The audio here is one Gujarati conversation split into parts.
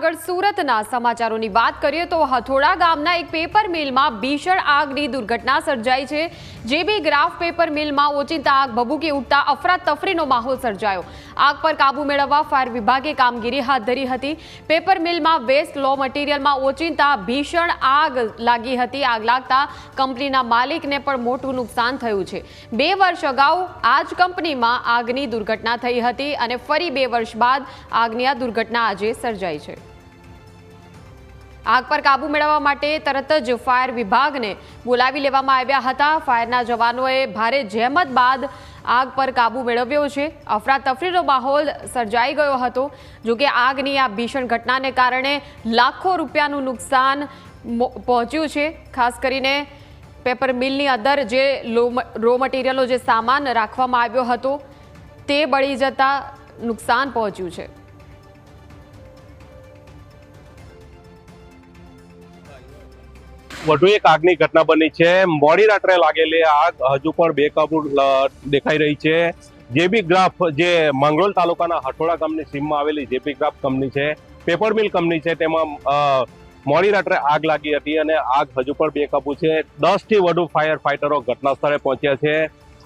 આગળ સુરતના સમાચારોની વાત કરીએ તો હથોડા ગામના એક પેપર મિલમાં ભીષણ આગની દુર્ઘટના સર્જાઈ છે. જેબી ગ્રાફ પેપર મિલમાં ઓચિંતા આગ, ભભૂકી ઉઠતા અફરાતફરીનો માહોલ સર્જાયો. આગ પર કાબુ મેળવવા ફાયર વિભાગે કામગીરી હાથ ધરી હતી. પેપર મિલમાં વેસ્ટ લો મટીરિયલમાં ઓચિંતા, ભીષણ આગ લાગી હતી. આગ લાગતા કંપનીના માલિકને પણ મોટું નુકસાન થયું છે. બે વર્ષ અગાઉ આ જ કંપનીમાં આગની દુર્ઘટના થઈ હતી અને ફરી બે વર્ષ બાદ આગની આ દુર્ઘટના આજે સર્જાઈ છે. આગ પર કાબુ મેળવવા માટે તરત જ ફાયર વિભાગને બોલાવી લેવામાં આવ્યા હતા. ફાયરના જવાનોએ ભારે જહેમત બાદ આગ પર કાબુ મેળવ્યો છે. અફરાતફરીનો માહોલ સર્જાઈ ગયો હતો. જોકે આગની આ ભીષણ ઘટનાને કારણે લાખો રૂપિયાનું નુકસાન પહોંચ્યું છે. ખાસ કરીને પેપર મિલની અંદર જે રો મટીરિયલનો જે સામાન રાખવામાં આવ્યો હતો, તે બળી જતા નુકસાન પહોંચ્યું છે. વધુ એક આગની ઘટના બની છે. મોડી રાત્રે લાગેલી આગ હજુ પણ બેકાબૂ દેખાઈ રહી છે. જેબી ગ્રાફ જે માંગરોળ તાલુકાના હઠોડા ગામની સીમમાં આવેલી જેબી ગ્રાફ કંપની છે, પેપર મિલ કંપની છે, તેમાં મોડી રાત્રે આગ લાગી હતી અને આગ હજુ પણ બેકાબૂ છે. દસથી વધુ ફાયર ફાઇટરો ઘટના સ્થળે પહોંચ્યા છે.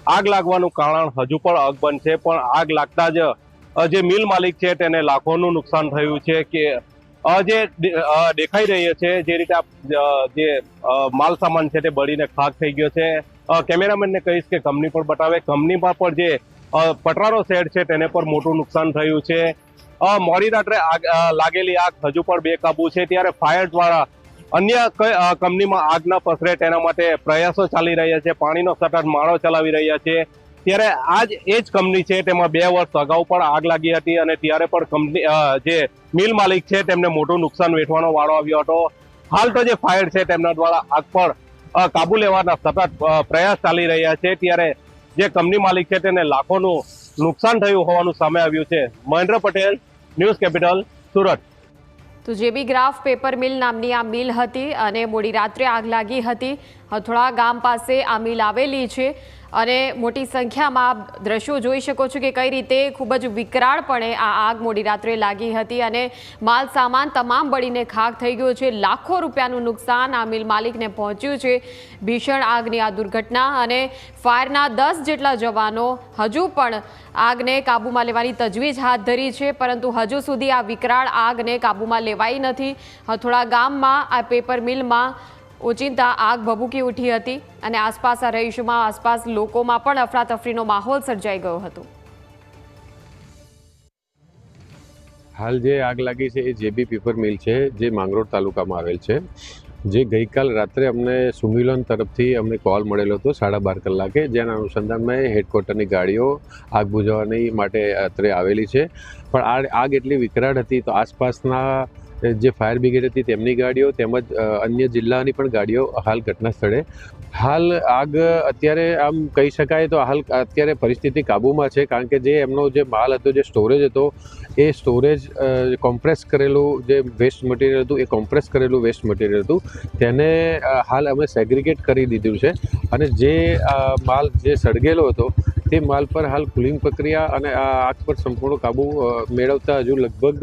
આગ લાગવાનું કારણ હજુ પણ અગબન છે પણ આગ લાગતા જ જે મિલ માલિક છે, તેને લાખોનું નુકસાન થયું છે કે જે દેખાઈ રહ્યો છે, જે રીતે આ જે માલ સામાન છે તે બળીને ખાક થઈ ગયો છે. કેમેરામેનને કહીશ કે કંપની પર બતાવે, કંપનીમાં પણ જે પટરાનો શેડ છે તેને પર મોટું નુકસાન થયું છે. મોડી રાત્રે લાગેલી આગ હજુ પણ બેકાબુ છે, ત્યારે ફાયર દ્વારા અન્ય કંપનીમાં આગ ન પસરે તેના માટે પ્રયાસો ચાલી રહ્યા છે, પાણીનો સતત માળો ચલાવી રહ્યા છે. ત્યારે આજ એ જ કંપની છે, તેમાં બે વર્ષ અગાઉ પણ આગ લાગી હતી અને ત્યારે પણ કંપની જે મિલ માલિક છે, તેમને મોટું નુકસાન વેઠવાનો વાળો આવ્યો હતો. હાલ તો જે ફાયર છે, તેમના દ્વારા આગ પર કાબુ લેવાના સતત પ્રયાસ ચાલી રહ્યા છે. ત્યારે જે કંપની માલિક છે, તેને લાખોનું નુકસાન થયું હોવાનું સામે આવ્યું છે. Mahendra Patel, news capital, Surat. તો જેબી ગ્રાફ પેપર મિલ નામની આ મિલ હતી અને મોડી રાત્રે આગ લાગી હતી. હથોડા ગામ પાસે આ મિલ આવેલી છે. અને મોટી સંખ્યામાં દ્રશ્યો જોઈ શકો છો કે કઈ રીતે ખૂબ જ વિકરાળપણે આ આગ મોડી રાત્રે લાગી હતી અને માલ સામાન તમામ બળીને ખાક થઈ ગયો છે. લાખો રૂપિયાનું નુકસાન આ મિલ માલિકને પહોંચ્યું છે. ભીષણ આગની આ દુર્ઘટના અને ફાયરના દસ જેટલા જવાનો હજુ પણ આગને કાબૂમાં લેવાની તજવીજ હાથ ધરી છે. પરંતુ હજુ સુધી આ વિકરાળ આગને કાબૂમાં લેવાઈ નથી. હથોડા ગામમાં આ પેપર મિલમાં ઓચિંતા આગ ભભૂકી ઉઠી હતી અને આસપાસ આ રહીશોમાં આસપાસ લોકોમાં પણ અફરાતફરીનો માહોલ સર્જાઈ ગયો હતો. હાલ જે આગ લાગી છે એ જેબી પેપર મિલ છે, જે માંગરોળ તાલુકામાં આવેલ છે. જે ગઈકાલ રાત્રે અમને સુમિલન તરફથી અમને કોલ મળેલો હતો સાડા બાર કલાકે, જેના અનુસંધાનમાં હેડક્વાર્ટરની ગાડીઓ આગ બુઝાવવાની માટે અત્રે આવેલી છે. પણ આ આગ એટલી વિકરાળ હતી તો આસપાસના જે ફાયર બ્રિગેડ હતી તેમની ગાડીઓ તેમજ અન્ય જિલ્લાની પણ ગાડીઓ હાલ ઘટના સ્થળે હાલ આગ અત્યારે આમ કહી શકાય તો હાલ અત્યારે પરિસ્થિતિ કાબૂમાં છે, કારણ કે જે એમનો જે માલ હતો, જે સ્ટોરેજ હતો, એ સ્ટોરેજ કોમ્પ્રેસ કરેલું, જે વેસ્ટ મટીરિયલ હતું, એ કોમ્પ્રેસ કરેલું વેસ્ટ મટીરિયલ હતું. તેને હાલ અમે સેગ્રિગેટ કરી દીધું છે અને જે માલ જે સળગેલો હતો, તે માલ પર હાલ કુલિંગ પ્રક્રિયા અને આ આગ પર સંપૂર્ણ કાબુ મેળવતા હજુ લગભગ